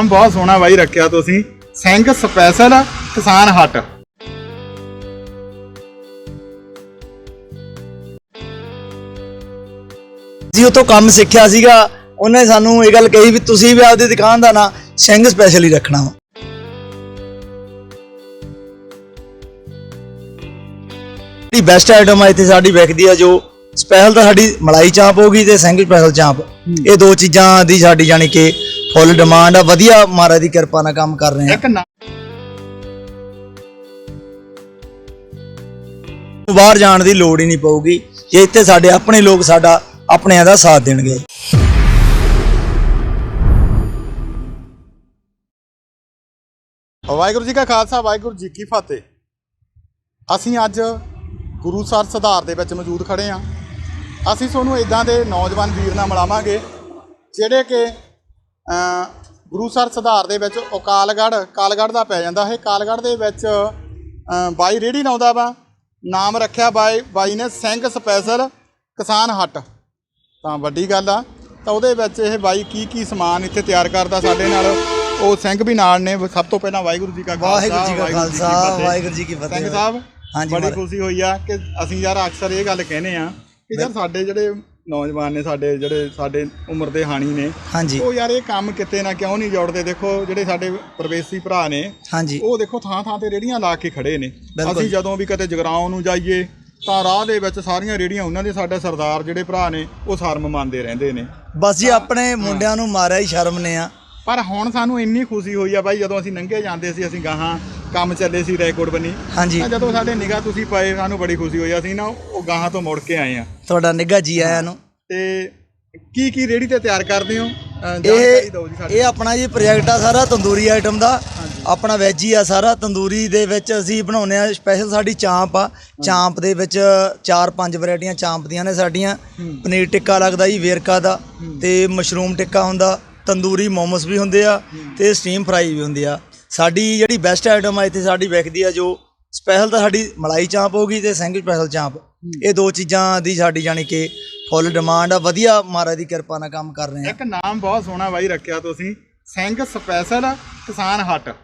ਨਾਮ ਬਹੁਤ ਸੋਹਣਾ ਬਾਈ ਰੱਖਿਆ ਤੁਸੀਂ। ਸਿੰਘ ਸਪੈਸ਼ਲ ਕਿਸਾਨ ਹੱਟ। ਜੀ ਉਹ ਤੋਂ ਕੰਮ ਸਿੱਖਿਆ ਸੀਗਾ ਉਹਨੇ ਸਾਨੂੰ ਇਹ ਗੱਲ ਕਹੀ ਵੀ ਤੁਸੀਂ ਵੀ ਆਪਦੀ ਦੁਕਾਨ ਦਾ ਨਾਂ ਸਿੰਘ ਸਪੈਸ਼ਲ ਹੀ ਰੱਖਣਾ ਵਾ। ਜਿਹੜੀ ਬੈਸਟ ਆਈਟਮ ਆ ਇੱਥੇ ਸਾਡੀ ਵਿਕਦੀ ਆ ਜੋ ਸਪੈਸ਼ਲ ਤਾਂ ਸਾਡੀ ਮਲਾਈ ਚਾਂਪ ਹੋਗੀ ਤੇ ਸਿੰਘ ਸਪੈਸ਼ਲ ਚਾਂਪ। ਇਹ ਦੋ ਚੀਜ਼ਾਂ ਦੀ ਸਾਡੀ ਜਾਣੀ ਕਿ ਫੁੱਲ ਡਿਮਾਂਡ ਆ ਵਧੀਆ ਮਹਾਰਾਜ ਦੀ ਕਿਰਪਾ ਨਾਲ ਕੰਮ ਕਰ ਰਹੇ ਆ। ਇੱਕ ਨਾ- ਬਾਹਰ ਜਾਣ ਦੀ ਲੋੜ ਹੀ ਨਹੀਂ ਪਊਗੀ ਜੇ ਇੱਥੇ ਸਾਡੇ ਆਪਣੇ ਲੋਕ ਸਾਡਾ ਆਪਣਿਆਂ ਦਾ ਸਾਥ ਦੇਣਗੇ। ਵਾਹਿਗੁਰੂ ਜੀ ਕਾ ਖਾਲਸਾ ਵਾਹਿਗੁਰੂ ਜੀ ਕੀ ਫਤਿਹ। ਅਸੀਂ ਅੱਜ ਗੁਰੂਸਰ ਸੁਧਾਰ ਦੇ ਵਿੱਚ ਮੌਜੂਦ ਖੜੇ ਹਾਂ ਅਸੀਂ ਤੁਹਾਨੂੰ ਇਦਾਂ ਦੇ ਨੌਜਵਾਨ ਵੀਰ ਨਾਲ ਮਿਲਾਵਾਂਗੇ ਜਿਹੜੇ ਕਿ ਗੁਰੂਸਰ ਸੁਧਾਰ ਦੇ ਵਿੱਚ ਉਕਾਲਗੜ੍ਹ ਕਾਲਗੜ੍ਹ ਦਾ ਪੈ ਜਾਂਦਾ ਹੈ ਕਾਲਗੜ੍ਹ ਦੇ ਵਿੱਚ ਬਾਈ ਰੇੜੀ ਲਾਉਂਦਾ ਵਾ। ਨਾਮ ਰੱਖਿਆ ਬਾਈ ਬਾਈ ਨੇ ਸਿੰਘ ਸਪੈਸ਼ਲ ਕਿਸਾਨ ਹੱਟ। ਤਾਂ ਵੱਡੀ ਗੱਲ ਆ। ਤਾਂ ਉਹਦੇ ਵਿੱਚ ਇਹ ਬਾਈ ਕੀ ਕੀ ਸਮਾਨ ਇੱਥੇ ਤਿਆਰ ਕਰਦਾ ਸਾਡੇ ਨਾਲ। ਉਹ ਸਿੰਘ ਵੀ ਨਾਲ ਨੇ। ਸਭ ਤੋਂ ਪਹਿਲਾਂ ਵਾਹਿਗੁਰੂ ਜੀ ਕਾ ਖਾਲਸਾ ਵਾਹਿਗੁਰੂ ਜੀ ਕਾ ਵਾਹਿਗੁਰੂ ਜੀ ਕੀ ਖਾਲਸਾ ਫਤਿਹ। ਵਾਹਿਗੁਰੂ ਜੀ ਕੀ ਫਤਿਹ। ਸਿੰਘ ਸਾਹਿਬ ਹਾਂਜੀ ਬੜੀ। ਖੁਸ਼ੀ ਹੋਈ ਆ ਕਿ ਅਸੀਂ ਯਾਰ ਅਕਸਰ ਇਹ ਗੱਲ ਕਹਿੰਦੇ ਆ ਕਿ ਯਾਰ ਸਾਡੇ ਜਿਹੜੇ ਨੌਜਵਾਨ ਨੇ ਸਾਡੇ ਜਿਹੜੇ ਸਾਡੇ ਉਮਰ ਦੇ ਹਾਣੀ ਨੇ। ਹਾਂਜੀ। ਉਹ ਯਾਰ ਇਹ ਕੰਮ ਕਿਤੇ ਨਾ ਕਿਉਂ ਨਹੀਂ ਜੋੜਦੇ? ਦੇਖੋ ਜਿਹੜੇ ਸਾਡੇ ਪ੍ਰਵੇਸੀ ਭਰਾ ਨੇ ਹਾਂਜੀ। ਉਹ ਦੇਖੋ ਥਾਂ ਥਾਂ ਤੇ ਰੇੜੀਆਂ ਲਾ ਕੇ ਖੜੇ ਨੇ। ਅਸੀਂ ਜਦੋਂ ਵੀ ਕਦੇ ਜਗਰਾਉਂ ਨੂੰ ਜਾਈਏ ਤਾਂ ਰਾਹ ਦੇ ਵਿੱਚ ਸਾਰੀਆਂ ਰੇੜੀਆਂ ਉਹਨਾਂ ਦੇ ਸਾਡੇ ਸਰਦਾਰ ਜਿਹੜੇ ਭਰਾ ਨੇ ਉਹ ਸ਼ਰਮ ਮੰਨਦੇ ਰਹਿੰਦੇ ਨੇ। ਬਸ ਜੀ ਆਪਣੇ ਮੁੰਡਿਆਂ ਨੂੰ ਮਾਰਿਆ ਹੀ ਸ਼ਰਮ ਨੇ ਆ। ਪਰ ਹੁਣ ਸਾਨੂੰ ਇੰਨੀ ਖੁਸ਼ੀ ਹੋਈ ਆ ਬਾਈ ਜਦੋਂ ਅਸੀਂ ਨੰਗੇ ਜਾਂਦੇ ਸੀ ਅਸੀਂ ਗਾਹਾਂ ਕੰਮ ਚੱਲੇ ਸੀ ਰੈਕੋਰਡ ਬਣੀ। ਹਾਂਜੀ। ਤਾਂ ਜਦੋਂ ਸਾਡੇ ਨਿਗਾਹ ਤੁਸੀਂ ਪਏ ਸਾਨੂੰ ਬੜੀ ਖੁਸ਼ੀ ਹੋਈ। ਅਸੀਂ ਨਾ ਉਹ ਗਾਹਾਂ ਤੋਂ ਮੁੜ ਕੇ ਆਏ ਆ ਤੁਹਾਡਾ ਨਿੱਘਾ ਜੀ ਆਇਆਂ ਨੂੰ। ਤੇ ਕੀ ਕੀ ਰੇੜੀ ਤੇ ਤਿਆਰ ਕਰਦੇ ਹੋ? ਇਹ ਇਹ ਆਪਣਾ ਜੀ ਪ੍ਰੋਜੈਕਟ ਆ ਸਾਰਾ ਤੰਦੂਰੀ ਆਈਟਮ ਦਾ। ਆਪਣਾ ਵੈਜ ਹੀ ਆ ਸਾਰਾ। ਤੰਦੂਰੀ ਦੇ ਵਿੱਚ ਅਸੀਂ ਬਣਾਉਂਦੇ ਆ ਸਪੈਸ਼ਲ ਸਾਡੀ ਚਾਂਪ ਆ। ਚਾਂਪ ਦੇ ਵਿੱਚ ਚਾਰ ਪੰਜ ਵੈਰਾਈਟੀਆਂ ਚਾਂਪ ਦੀਆਂ ਨੇ ਸਾਡੀਆਂ। ਪਨੀਰ ਟਿੱਕਾ ਲੱਗਦਾ ਜੀ ਵੇਰਕਾ ਦਾ। ਤੇ ਮਸ਼ਰੂਮ ਟਿੱਕਾ ਹੁੰਦਾ। ਤੰਦੂਰੀ ਮੋਮੋਸ ਵੀ ਹੁੰਦੇ ਆ ਤੇ ਸਟੀਮ ਫਰਾਈ ਵੀ ਹੁੰਦੀ ਆ। ਸਾਡੀ ਜਿਹੜੀ ਬੈਸਟ ਆਈਟਮ ਆ ਇੱਥੇ ਸਾਡੀ ਵਿਕਦੀ ਆ ਜੋ ਸਪੈਸ਼ਲ ਤਾਂ ਸਾਡੀ ਮਲਾਈ ਚਾਂਪ ਹੋਗੀ ਤੇ ਸਿੰਘ ਸਪੈਸ਼ਲ ਚਾਂਪ। ਇਹ ਦੋ ਚੀਜ਼ਾਂ ਦੀ ਸਾਡੀ ਜਾਣੀ ਕਿ ਫੁੱਲ ਡਿਮਾਂਡ ਆ। ਵਧੀਆ ਮਹਾਰਾਜ ਦੀ ਕਿਰਪਾ ਨਾਲ ਕੰਮ ਕਰ ਰਹੇ ਆ। ਇੱਕ ਨਾਮ ਬਹੁਤ ਸੋਹਣਾ ਬਾਈ ਰੱਖਿਆ ਤੁਸੀਂ ਸਿੰਘ ਸਪੈਸ਼ਲ ਕਿਸਾਨ ਹੱਟ।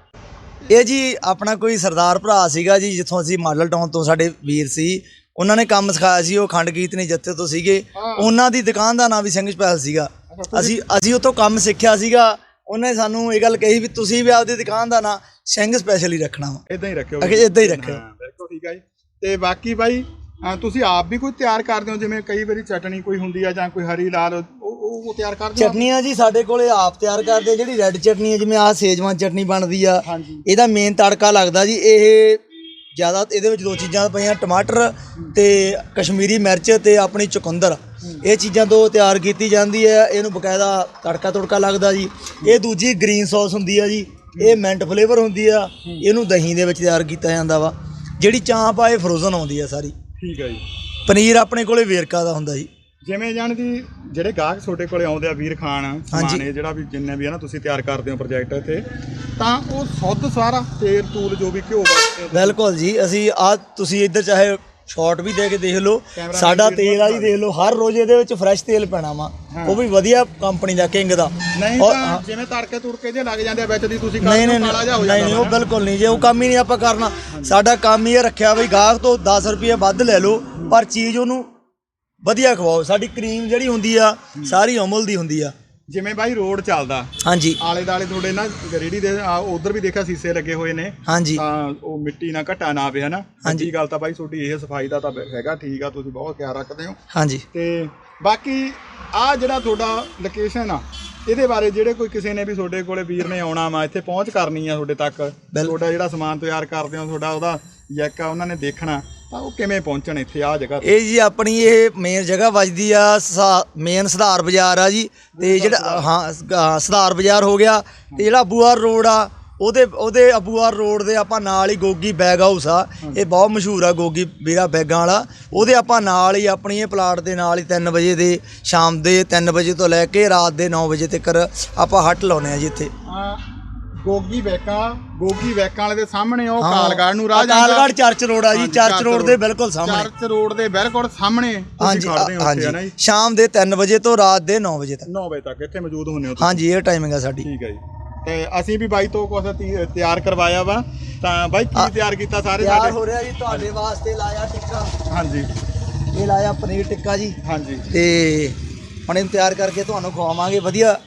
ਇਹ ਜੀ ਆਪਣਾ ਕੋਈ ਸਰਦਾਰ ਭਰਾ ਸੀਗਾ ਜੀ ਜਿੱਥੋਂ ਅਸੀਂ ਮਾਡਲ ਟਾਊਨ ਤੋਂ ਸਾਡੇ ਵੀਰ ਸੀ। ਉਹਨਾਂ ਨੇ ਕੰਮ ਸਿਖਾਇਆ ਸੀ ਉਹ ਖੰਡ ਕੀਰਤਨੀ ਜੱਥੇ ਤੋਂ ਸੀਗੇ। ਉਹਨਾਂ ਦੀ ਦੁਕਾਨ ਦਾ ਨਾਮ ਵੀ ਸਿੰਘ ਸਪੈਸ਼ਲ ਸੀਗਾ। ਅਸੀਂ ਅਸੀਂ ਉੱਥੋਂ ਕੰਮ ਸਿੱਖਿਆ ਸੀਗਾ। ਉਹਨੇ ਸਾਨੂੰ ਇਹ ਗੱਲ ਕਹੀ ਵੀ ਤੁਸੀਂ ਵੀ ਆਪਦੀ ਦੁਕਾਨ ਦਾ ਨਾਮ ਸਿੰਘ ਸਪੈਸ਼ਲ ਹੀ ਰੱਖਣਾ ਵਾ। ਇਦਾਂ ਹੀ ਰੱਖਿਓ ਅਗੇ ਇਦਾਂ ਹੀ ਰੱਖਿਓ। ਹਾਂ ਬਿਲਕੁਲ ਠੀਕ ਹੈ ਜੀ। ਤੇ ਬਾਕੀ ਬਾਈ ਤੁਸੀਂ ਆਪ ਵੀ ਕੋਈ ਤਿਆਰ ਕਰਦੇ ਹੋ ਜਿਵੇਂ ਕਈ ਵਾਰੀ ਚਟਣੀ ਕੋਈ ਹੁੰਦੀ ਆ ਜਾਂ ਕੋਈ ਹਰੀ ਲਾਲ ਉਹ ਉਹ ਉਹ ਤਿਆਰ ਕਰਦੇ ਹੋ? ਚਟਨੀਆਂ ਜੀ ਸਾਡੇ ਕੋਲੇ ਆਪ ਤਿਆਰ ਕਰਦੇ ਆ। ਜਿਹੜੀ ਰੈੱਡ ਚਟਨੀ ਹੈ ਜਿਵੇਂ ਆਹ ਸੇਜਵਾਨ ਚਟਨੀ ਬਣਦੀ ਆ ਹਾਂਜੀ। ਇਹਦਾ ਮੇਨ ਤੜਕਾ ਲੱਗਦਾ ਜੀ ਇਹ ਜ਼ਿਆਦਾ ਇਹਦੇ ਵਿੱਚ ਦੋ ਚੀਜ਼ਾਂ ਪਈਆਂ ਟਮਾਟਰ ਤੇ ਕਸ਼ਮੀਰੀ ਮਿਰਚ ਤੇ ਆਪਣੀ ਚੁਕੰਦਰ। ਇਹ ਚੀਜ਼ਾਂ ਤੋਂ ਤਿਆਰ ਕੀਤੀ ਜਾਂਦੀ ਹੈ ਇਹਨੂੰ ਬਕਾਇਦਾ ਤੜਕਾ ਤੁੜਕਾ ਲੱਗਦਾ ਜੀ। ਇਹ ਦੂਜੀ ਗ੍ਰੀਨ ਸੌਸ ਹੁੰਦੀ ਆ ਜੀ ਇਹ ਮਿੰਟ ਫਲੇਵਰ ਹੁੰਦੀ ਆ ਇਹਨੂੰ ਦਹੀਂ ਦੇ ਵਿੱਚ ਤਿਆਰ ਕੀਤਾ ਜਾਂਦਾ ਵਾ। ਜਿਹੜੀ ਚਾਂਪ ਆ ਇਹ ਫਰੋਜ਼ਨ ਆਉਂਦੀ ਆ ਸਾਰੀ। ਠੀਕ ਹੈ ਜੀ। ਪਨੀਰ ਆਪਣੇ ਕੋਲੇ ਵੇਰਕਾ ਦਾ ਹੁੰਦਾ ਜੀ। ਜਿਵੇਂ ਜਾਣ ਦੀ ਜਿਹੜੇ ਗਾਹਕ ਤੁਹਾਡੇ ਕੋਲੇ ਆਉਂਦੇ ਆ ਵੀਰ ਖਾਨ। ਸਮਾਨ ਇਹ ਜਿਹੜਾ ਵੀ ਜਿੰਨੇ ਵੀ ਆ ਨਾ ਤੁਸੀਂ ਤਿਆਰ ਕਰਦੇ ਹੋ ਪ੍ਰੋਜੈਕਟ ਇੱਥੇ ਤਾਂ ਉਹ ਸੁੱਧ ਸਾਰਾ ਤੇਲ ਤੂਲ ਜੋ ਵੀ ਘਿਓ ਹੋ ਬਿਲਕੁਲ ਜੀ ਅਸੀਂ ਆ ਤੁਸੀਂ ਇੱਧਰ ਚਾਹੇ ਸ਼ਾਰਟ ਵੀ ਦੇ ਕੇ ਦੇਖ ਲਓ ਸਾਡਾ ਤੇਲ ਆ ਜੀ ਦੇਖ ਲਓ ਹਰ ਰੋਜ਼ ਇਹਦੇ ਵਿੱਚ ਫਰੈਸ਼ ਤੇਲ ਪੈਣਾ ਵਾ ਉਹ ਵੀ ਵਧੀਆ ਕੰਪਨੀ ਦਾ ਕਿੰਗ ਦਾ। ਨਹੀਂ ਤਾਂ ਜਿਵੇਂ ਤੜਕੇ ਤੁੜਕੇ ਜੇ ਲੱਗ ਜਾਂਦੇ ਆ ਵਿੱਚ ਦੀ ਤੁਸੀਂ ਹੋ ਕਾਲਾ ਜਿਹਾ ਹੋ ਨਹੀਂ ਜਾਂਦਾ ਨਹੀਂ ਉਹ ਬਿਲਕੁਲ ਨਹੀਂ ਜੇ ਉਹ ਕੰਮ ਹੀ ਨਹੀਂ ਆਪਾਂ ਕਰਨਾ। ਸਾਡਾ ਕੰਮ ਹੀ ਇਹ ਰੱਖਿਆ ਬਈ ਗਾਹਕ ਤੋਂ 10 ਰੁਪਏ ਵੱਧ ਲੈ ਲਓ ਪਰ ਚੀਜ਼ ਉਹਨੂੰ ਵਧੀਆ ਖਵਾਓ। ਸਾਡੀ ਕਰੀਮ ਜਿਹੜੀ ਹੁੰਦੀ ਆ ਸਾਰੀ ਅਮੁਲ ਦੀ ਹੁੰਦੀ ਆ। ਜਿਵੇਂ ਬਾਈ ਰੋਡ ਚੱਲਦਾ। ਹਾਂਜੀ। ਆਲੇ ਦਾਲੇ ਤੁਹਾਡੇ ਨਾ ਰੇੜੀ ਦੇ ਉਧਰ ਵੀ ਦੇਖਿਆ ਸੀਸੇ ਲੱਗੇ ਹੋਏ ਨੇ। ਹਾਂਜੀ। ਤਾਂ ਉਹ ਮਿੱਟੀ ਨਾ ਘਟਾ ਨਾ ਆਵੇ ਹਨਾ? ਹਾਂਜੀ। ਗੱਲ ਤਾਂ ਬਾਈ ਤੁਹਾਡੀ ਇਹ ਸਫ਼ਾਈ ਦਾ ਤਾਂ ਹੈਗਾ ਠੀਕ ਆ ਤੁਸੀਂ ਬਹੁਤ ਖਿਆਲ ਰੱਖਦੇ ਹੋ। ਹਾਂਜੀ। ਤੇ ਬਾਕੀ ਆ ਜਿਹੜਾ ਤੁਹਾਡਾ ਲੋਕੇਸ਼ਨ ਆ ਇਹਦੇ ਬਾਰੇ ਜਿਹੜੇ ਕੋਈ ਕਿਸੇ ਨੇ ਵੀ ਤੁਹਾਡੇ ਕੋਲੇ ਵੀਰ ਨੇ ਆਉਣਾ ਵਾ ਇੱਥੇ ਪਹੁੰਚ ਕਰਨੀ ਆ ਤੁਹਾਡੇ ਤੱਕ। ਤੁਹਾਡਾ ਜਿਹੜਾ ਸਮਾਨ ਤਿਆਰ ਕਰਦੇ ਹੋ ਤੁਹਾਡਾ ਉਹਦਾ ਯੈਕ ਆ ਉਹਨਾਂ ਨੇ ਦੇਖਣਾ। ਤਾਂ ਉਹ ਕਿਵੇਂ ਪਹੁੰਚਣ ਇੱਥੇ? ਆ ਜਗ੍ਹਾ ਤੇ। ਇਹ ਜੀ ਆਪਣੀ ਇਹ ਮੇਨ ਜਗ੍ਹਾ ਵੱਜਦੀ ਆ ਮੇਨ ਸੁਧਾਰ ਬਾਜ਼ਾਰ ਆ ਜੀ। ਤੇ ਜਿਹੜਾ ਹਾਂ ਸੁਧਾਰ ਬਾਜ਼ਾਰ ਹੋ ਗਿਆ। ਤੇ ਜਿਹੜਾ ਅਬੂਆਰ ਰੋਡ ਆ ਉਹਦੇ ਉਹਦੇ ਅਬੂਆਰ ਰੋਡ ਦੇ ਆਪਾਂ ਨਾਲ ਹੀ ਗੋਗੀ ਬੈਗ ਹਾਊਸ ਆ। ਇਹ ਬਹੁਤ ਮਸ਼ਹੂਰ ਆ ਗੋਗੀ ਵੀਰਾ ਬੈਗਾਂ ਵਾਲਾ। ਉਹਦੇ ਆਪਾਂ ਨਾਲ ਹੀ ਆਪਣੀ ਇਹ ਪਲਾਟ ਦੇ ਨਾਲ ਹੀ 3 ਵਜੇ ਦੇ ਸ਼ਾਮ ਦੇ 3 ਵਜੇ ਤੋਂ ਲੈ ਕੇ ਰਾਤ ਦੇ 9 ਵਜੇ ਤੱਕ ਆਪਾਂ ਹੱਟ ਲਾਉਨੇ ਆ ਜੀ ਇੱਥੇ। ਗੋਗੀ ਵੈਕਾਂ ਗੋਗੀ ਵੈਕਾਂ ਵਾਲੇ ਦੇ ਸਾਹਮਣੇ ਉਹ ਕਾਲਗੜ ਨੂੰ ਰਾਹ ਜਾਂਦਾ। ਕਾਲਗੜ ਚਰਚ ਰੋਡ ਆ ਜੀ ਚਰਚ ਰੋਡ ਦੇ ਬਿਲਕੁਲ ਸਾਹਮਣੇ। ਚਰਚ ਰੋਡ ਦੇ ਬਿਲਕੁਲ ਸਾਹਮਣੇ ਤੁਸੀਂ ਖੜਦੇ ਹੋ ਉੱਥੇ ਨਾ ਜੀ? ਸ਼ਾਮ ਦੇ 3 ਵਜੇ ਤੋਂ ਰਾਤ ਦੇ 9 ਵਜੇ ਤੱਕ। 9 ਵਜੇ ਤੱਕ ਇੱਥੇ ਮੌਜੂਦ ਹੁੰਦੇ ਹੋ ਤੁਸੀਂ। ਹਾਂਜੀ ਇਹ ਟਾਈਮਿੰਗ ਆ ਸਾਡੀ। ਠੀਕ ਹੈ ਜੀ। ਤੇ ਅਸੀਂ ਵੀ ਬਾਈ ਤੋਂ ਕੁਝ ਤਿਆਰ ਕਰਵਾਇਆ ਵਾ। ਤਾਂ ਬਾਈ ਕੀ ਤਿਆਰ ਕੀਤਾ ਸਾਰੇ ਤਿਆਰ ਸਾਡੇ? ਹੋ ਰਿਹਾ ਜੀ ਤੁਹਾਡੇ ਵਾਸਤੇ ਲਾਇਆ ਟਿੱਕਾ। ਹਾਂਜੀ। ਇਹ ਲਾਇਆ ਪਨੀਰ ਟਿੱਕਾ ਜੀ। ਹਾਂਜੀ। ਤੇ ਹੁਣ ਇਹਨੂੰ ਤਿਆਰ ਕਰਕੇ ਤੁਹਾਨੂੰ ਖਵਾਵਾਂਗੇ। ਵਧੀਆ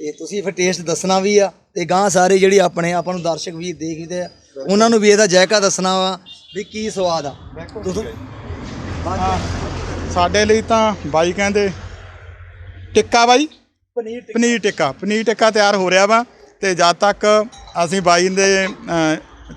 ਤੇ ਤੁਸੀਂ ਫਿਰ ਟੇਸਟ ਦੱਸਣਾ ਵੀ ਆ ਤੇ ਗਾਂ ਸਾਰੇ ਜਿਹੜੀ ਆਪਣੇ ਆਪਾਂ ਨੂੰ ਦਰਸ਼ਕ ਵੀਰ ਦੇਖਦੇ ਆ ਉਹਨਾਂ ਨੂੰ ਵੀ ਇਹਦਾ ਜਾਇਕਾ ਦੱਸਣਾ ਵਾ ਵੀ ਕੀ ਸਵਾਦ ਆ। ਤੁਸੀਂ ਸਾਡੇ ਲਈ ਤਾਂ ਬਾਈ ਕਹਿੰਦੇ ਟਿੱਕਾ ਬਾਈ? ਪਨੀਰ ਟਿੱਕਾ। ਪਨੀਰ ਟਿੱਕਾ। ਪਨੀਰ ਟਿੱਕਾ ਤਿਆਰ ਹੋ ਰਿਹਾ ਵਾ ਤੇ ਜਦ ਤੱਕ ਅਸੀਂ ਬਾਈ ਦੇ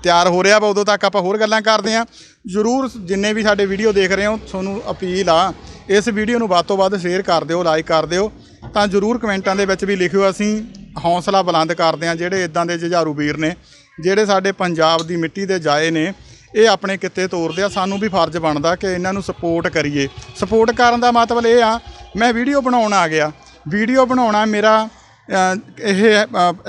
ਤਿਆਰ ਹੋ ਰਿਹਾ ਵਾ ਉਦੋਂ ਤੱਕ ਆਪਾਂ ਹੋਰ ਗੱਲਾਂ ਕਰਦੇ ਆ ਜਰੂਰ ਜਿੰਨੇ ਵੀ ਸਾਡੇ ਵੀਡੀਓ ਦੇਖ ਰਹੇ ਹੋ ਤੁਹਾਨੂੰ ਅਪੀਲ ਆ ਇਸ ਵੀਡੀਓ ਨੂੰ ਵੱਧ ਤੋਂ ਵੱਧ ਸ਼ੇਅਰ ਕਰ ਦਿਓ ਲਾਈਕ ਕਰ ਦਿਓ। ਤਾਂ ਜਰੂਰ ਕਮੈਂਟਾਂ ਦੇ ਵਿੱਚ ਵੀ ਲਿਖਿਓ, ਅਸੀਂ ਹੌਸਲਾ ਬੁਲੰਦ ਕਰਦੇ ਹਾਂ ਜਿਹੜੇ ਇਦਾਂ ਦੇ ਜੁਝਾਰੂ ਵੀਰ ਨੇ, ਜਿਹੜੇ ਸਾਡੇ ਪੰਜਾਬ ਦੀ ਮਿੱਟੀ ਦੇ ਜਾਏ ਨੇ, ਇਹ ਆਪਣੇ ਕਿੱਤੇ ਤੋਰਦੇ ਆ, ਸਾਨੂੰ ਵੀ ਫਰਜ਼ ਬਣਦਾ ਕਿ ਇਹਨਾਂ ਨੂੰ ਸਪੋਰਟ ਕਰੀਏ। ਸਪੋਰਟ ਕਰਨ ਦਾ ਮਤਲਬ ਇਹ ਆ, ਮੈਂ ਵੀਡੀਓ ਬਣਾਉਣ ਆ ਗਿਆ। ਵੀਡੀਓ ਬਣਾਉਣਾ ਮੇਰਾ ਇਹ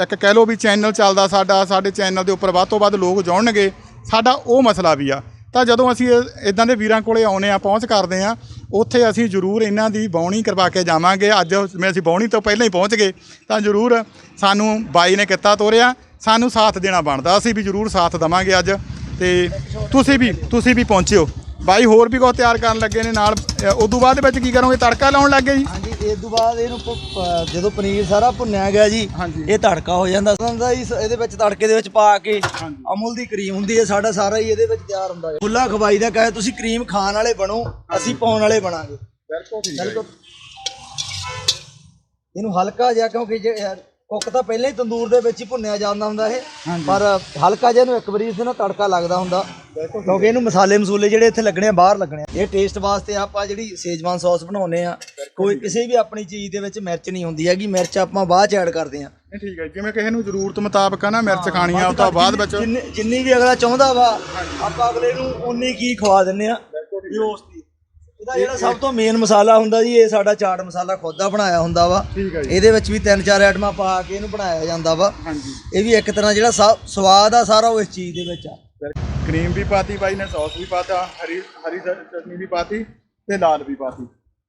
ਇੱਕ ਕਹਿ ਲਓ ਵੀ ਚੈਨਲ ਚੱਲਦਾ ਸਾਡਾ, ਸਾਡੇ ਚੈਨਲ ਦੇ ਉੱਪਰ ਵੱਧ ਤੋਂ ਵੱਧ ਲੋਕ ਜੁੜਨਗੇ ਸਾਡਾ ਉਹ ਮਸਲਾ ਵੀ ਆ। ਤਾਂ ਜਦੋਂ ਅਸੀਂ ਇਦਾਂ ਦੇ ਵੀਰਾਂ ਕੋਲੇ ਆਉਨੇ ਆ ਪਹੁੰਚ ਕਰਦੇ ਆ ਉੱਥੇ ਅਸੀਂ ਜ਼ਰੂਰ ਇਹਨਾਂ ਦੀ ਬੌਣੀ ਕਰਵਾ ਕੇ ਜਾਵਾਂਗੇ। ਅੱਜ ਮੈਂ ਅਸੀਂ ਬੌਣੀ ਤੋਂ ਪਹਿਲਾਂ ਹੀ ਪਹੁੰਚ ਗਏ ਤਾਂ ਜ਼ਰੂਰ ਸਾਨੂੰ ਬਾਈ ਨੇ ਕਿੱਤਾ ਤੋਰਿਆ। ਸਾਨੂੰ ਸਾਥ ਦੇਣਾ ਬਣਦਾ। ਅਸੀਂ ਵੀ ਜ਼ਰੂਰ ਸਾਥ ਦਵਾਂਗੇ ਅੱਜ। ਤੇ ਤੁਸੀਂ ਵੀ ਤੁਸੀਂ ਵੀ ਪਹੁੰਚਿਓ। ਬਾਈ ਹੋਰ ਵੀ ਕੁਝ ਤਿਆਰ ਕਰਨ ਲੱਗੇ ਨੇ ਨਾਲ। ਅ, ਤੋਂ ਬਾਅਦ ਵਿੱਚ ਕੀ ਕਰੋਗੇ? ਤੜਕਾ ਲਾਉਣ ਲੱਗੇ ਜੀ। ਇਸ ਤੋਂ ਬਾਅਦ ਇਹਨੂੰ ਪ- ਪ- ਜਦੋਂ ਪਨੀਰ ਸਾਰਾ ਭੁੰਨਿਆ ਗਿਆ ਜੀ ਹਾਂਜੀ। ਇਹ ਤੜਕਾ ਹੋ ਜਾਂਦਾ। ਹੁੰਦਾ ਜੀ ਇਹਦੇ ਵਿੱਚ ਤੜਕੇ ਦੇ ਵਿੱਚ ਪਾ ਕੇ ਹਾਂਜੀ। ਅਮੁਲ ਦੀ ਕਰੀਮ ਹੁੰਦੀ ਹੈ ਸਾਡਾ ਸਾਰਾ ਹੀ ਇਹਦੇ ਵਿੱਚ ਤਿਆਰ ਹੁੰਦਾ ਹੈ। ਖੁੱਲਾ ਖਵਾਈ ਦਾ ਕਹੇ ਤੁਸੀਂ ਕਰੀਮ ਖਾਣ ਵਾਲੇ ਬਣੋ ਅਸੀਂ ਪਾਉਣ ਵਾਲੇ ਬਣਾਂਗੇ। ਬਿਲਕੁਲ ਠੀਕ ਬਿਲਕੁਲ। ਇਹਨੂੰ ਹਲਕਾ ਜਿਹਾ ਕਿਉਂਕਿ ਜੇ ਕੁੱਕ ਤਾਂ ਪਹਿਲਾਂ ਹੀ ਤੰਦੂਰ ਦੇ ਵਿੱਚ ਹੀ ਭੁੰਨਿਆ ਜਾਂਦਾ ਹੁੰਦਾ ਇਹ ਪਰ ਹਲਕਾ ਜਿਹਾ ਇਹਨੂੰ ਇੱਕ ਵਾਰੀ ਇਸ ਨਾਲ ਤੜਕਾ ਲੱਗਦਾ ਹੁੰਦਾ। ਕਿਉਂਕਿ ਇਹਨੂੰ ਮਸਾਲੇ ਮਸੂਲੇ ਜਿਹੜੇ ਇੱਥੇ ਲੱਗਣੇ ਆ ਬਾਹਰ ਲੱਗਣੇ ਆ। ਇਹ ਟੇਸਟ ਵਾਸਤੇ ਆਪਾਂ ਜਿਹੜੀ ਸੇਜਵਾਨ ਸੌਸ ਬਣਾਉਨੇ ਆ ਕੋਈ ਕਿਸੇ ਵੀ ਆਪਣੀ ਚੀਜ਼ ਦੇ ਵਿੱਚ ਮਿਰਚ ਨਹੀਂ ਹੁੰਦੀ ਹੈਗੀ ਮਿਰਚ ਆਪਾਂ ਬਾਅਦ ਚ ਐਡ ਕਰਦੇ ਆ ਨਹੀਂ ਠੀਕ ਹੈ ਜਿਵੇਂ ਕਿਸੇ ਨੂੰ ਜ਼ਰੂਰਤ ਮੁਤਾਬਕ ਆ ਨਾ ਮਿਰਚ ਖਾਣੀ ਆ ਉਹ ਤਾਂ ਬਾਅਦ ਵਿੱਚ ਜਿੰਨੀ ਜਿੰਨੀ ਵੀ ਅਗਲਾ ਚਾਹੁੰਦਾ ਵਾ ਆਪਾਂ ਅਗਲੇ ਨੂੰ ਉਨੀ ਕੀ ਖਵਾ ਦਿੰਨੇ ਆ ਵੀ ਉਸ ਦੀ। ਇਹਦਾ ਜਿਹੜਾ ਸਭ ਤੋਂ ਮੇਨ ਮਸਾਲਾ ਹੁੰਦਾ ਜੀ ਇਹ ਸਾਡਾ ਚਾਟ ਮਸਾਲਾ ਖੁਦ ਦਾ ਬਣਾਇਆ ਹੁੰਦਾ ਵਾ। ਠੀਕ ਹੈ ਜੀ। ਇਹਦੇ ਵਿੱਚ ਵੀ ਤਿੰਨ ਚਾਰ ਆਈਟਮਾਂ ਪਾ ਕੇ ਇਹਨੂੰ ਬਣਾਇਆ ਜਾਂਦਾ ਵਾ। ਹਾਂਜੀ। ਇਹ ਵੀ ਇੱਕ ਤਰ੍ਹਾਂ ਜਿਹੜਾ ਸਵਾਦ ਆ ਸਾਰਾ ਉਹ ਇਸ ਚੀਜ਼ ਦੇ ਵਿੱਚ ਆ। ਕਰੀਮ ਵੀ ਪਾਤੀ ਬਾਈ ਨੇ ਸੌਸ ਵੀ ਪਾਤਾ ਹਰੀ ਹਰੀ ਚਟਨੀ ਵੀ ਪਾਤੀ ਤੇ ਲਾਲ ਵੀ ਪਾਤੀ।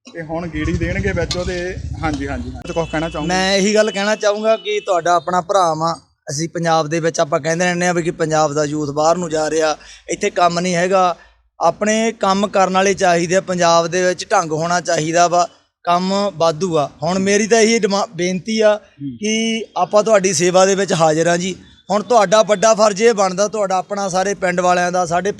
ਤੇ ਹੁਣ ਗੀੜੀ ਦੇਣਗੇ ਵਿੱਚ ਉਹਦੇ ਹਾਂਜੀ ਹਾਂਜੀ ਤੇ ਕੁਝ ਕਹਿਣਾ ਚਾਹੂੰਗਾ? ਮੈਂ ਇਹੀ ਗੱਲ ਕਹਿਣਾ ਚਾਹੂੰਗਾ ਕਿ ਤੁਹਾਡਾ ਆਪਣਾ ਭਰਾ ਵਾਂ। ਅਸੀਂ ਪੰਜਾਬ ਦੇ ਵਿੱਚ ਆਪਾਂ ਕਹਿੰਦੇ ਰਹਿੰਦੇ ਆ ਵੀ ਕਿ ਪੰਜਾਬ ਦਾ ਯੂਥ ਬਾਹਰ ਨੂੰ ਜਾ ਰਿਹਾ। ਇੱਥੇ ਕੰਮ ਨਹੀਂ ਹੈਗਾ। ਆਪਣੇ ਕੰਮ ਕਰਨ ਵਾਲੇ ਚਾਹੀਦੇ ਆ। ਪੰਜਾਬ ਦੇ ਵਿੱਚ ਢੰਗ ਹੋਣਾ ਚਾਹੀਦਾ ਵਾ। ਕੰਮ ਵਾਧੂ ਆ। ਹੁਣ ਮੇਰੀ ਤਾਂ ਇਹੀ ਬੇਨਤੀ ਆ ਕਿ ਆਪਾਂ ਤੁਹਾਡੀ ਸੇਵਾ ਦੇ ਵਿੱਚ ਹਾਜ਼ਰ ਆ ਜੀ। ਹੁਣ ਤੁਹਾਡਾ ਵੱਡਾ ਫਰਜ਼ ਇਹ ਬਣਦਾ ਤੁਹਾਡਾ ਆਪਣਾ ਸਾਰੇ ਪਿੰਡ ਵਾਲਿਆਂ ਦਾ ਸਾਡੇ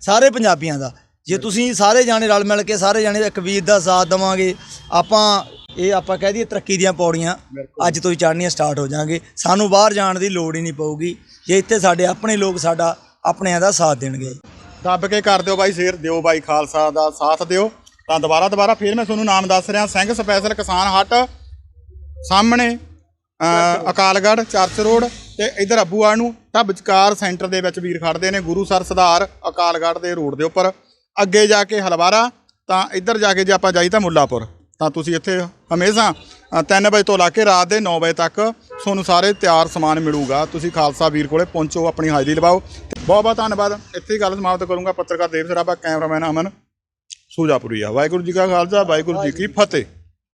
ਸਾਰੇ ਪੰਜਾਬੀਆਂ ਦਾ। ਜੇ ਤੁਸੀਂ ਸਾਰੇ ਜਾਣੇ ਰਲ ਮਿਲ ਕੇ ਸਾਰੇ ਜਾਣੇ ਇੱਕ ਵੀਰ ਦਾ ਸਾਥ ਦੇਵਾਂਗੇ ਆਪਾਂ ਇਹ ਆਪਾਂ ਕਹਿ ਦਈਏ ਤਰੱਕੀ ਦੀਆਂ ਪੌੜੀਆਂ ਅੱਜ ਤੋਂ ਹੀ ਚੜ੍ਹਨੀਆਂ ਸਟਾਰਟ ਹੋ ਜਾਣਗੇ। ਸਾਨੂੰ ਬਾਹਰ ਜਾਣ ਦੀ ਲੋੜ ਹੀ ਨਹੀਂ ਪਊਗੀ। ਜੇ ਇੱਥੇ ਸਾਡੇ ਆਪਣੇ ਲੋਕ ਸਾਡਾ ਆਪਣਿਆਂ ਦਾ ਸਾਥ ਦੇਣਗੇ। ਦੱਬ ਕੇ ਕਰ ਦਿਓ ਬਾਈ ਸ਼ੇਰ ਦਿਓ ਬਾਈ ਖਾਲਸਾ ਦਾ ਸਾਥ ਦਿਓ। ਤਾਂ ਦੁਬਾਰਾ ਦੁਬਾਰਾ ਫੇਰ ਮੈਂ ਤੁਹਾਨੂੰ ਨਾਮ ਦੱਸ ਰਿਹਾ ਸਿੰਘ ਸਪੈਸ਼ਲ ਕਿਸਾਨ ਹੱਟ ਸਾਹਮਣੇ ਅਕਾਲਗੜ੍ਹ ਚਰਚ ਰੋਡ ਤੇ ਇਧਰ ਅੱਬੂਆਲ ਨੂੰ ਤਾਂ ਵਿਚਕਾਰ ਸੈਂਟਰ ਦੇ ਵਿੱਚ ਵੀਰ ਖੜਦੇ ਨੇ ਗੁਰੂ ਸਰ ਸੁਧਾਰ ਅਕਾਲਗੜ੍ਹ ਦੇ ਰੋਡ ਦੇ ਉੱਪਰ। ਅੱਗੇ ਜਾ ਕੇ ਹਲਵਾਰਾ, ਤਾਂ ਇੱਧਰ ਜਾ ਕੇ ਜੇ ਆਪਾਂ ਜਾਈ ਤਾਂ ਮੁੱਲਾਪੁਰ। ਤਾਂ ਤੁਸੀਂ ਇੱਥੇ ਹਮੇਸ਼ਾ 3 ਵਜੇ ਤੋਂ ਲਾ ਕੇ ਰਾਤ ਦੇ 9 ਵਜੇ ਤੱਕ ਤੁਹਾਨੂੰ ਸਾਰੇ ਤਿਆਰ ਸਮਾਨ ਮਿਲੂਗਾ। ਤੁਸੀਂ ਖਾਲਸਾ ਵੀਰ ਕੋਲੇ ਪਹੁੰਚੋ, ਆਪਣੀ ਹਾਜ਼ਰੀ ਲਵਾਓ। ਬਹੁਤ ਬਹੁਤ ਧੰਨਵਾਦ। ਇੱਥੇ ਹੀ ਗੱਲ ਸਮਾਪਤ ਕਰੂੰਗਾ। ਪੱਤਰਕਾਰ ਦੇਵ ਸਰਾਭਾ, ਕੈਮਰਾਮੈਨ ਅਮਨ ਸੂਜਾਪੁਰੀਆ ਵਾਹਿਗੁਰੂ ਜੀ ਕਾ ਖਾਲਸਾ, ਵਾਹਿਗੁਰੂ ਜੀ ਕੀ ਫਤਿਹ।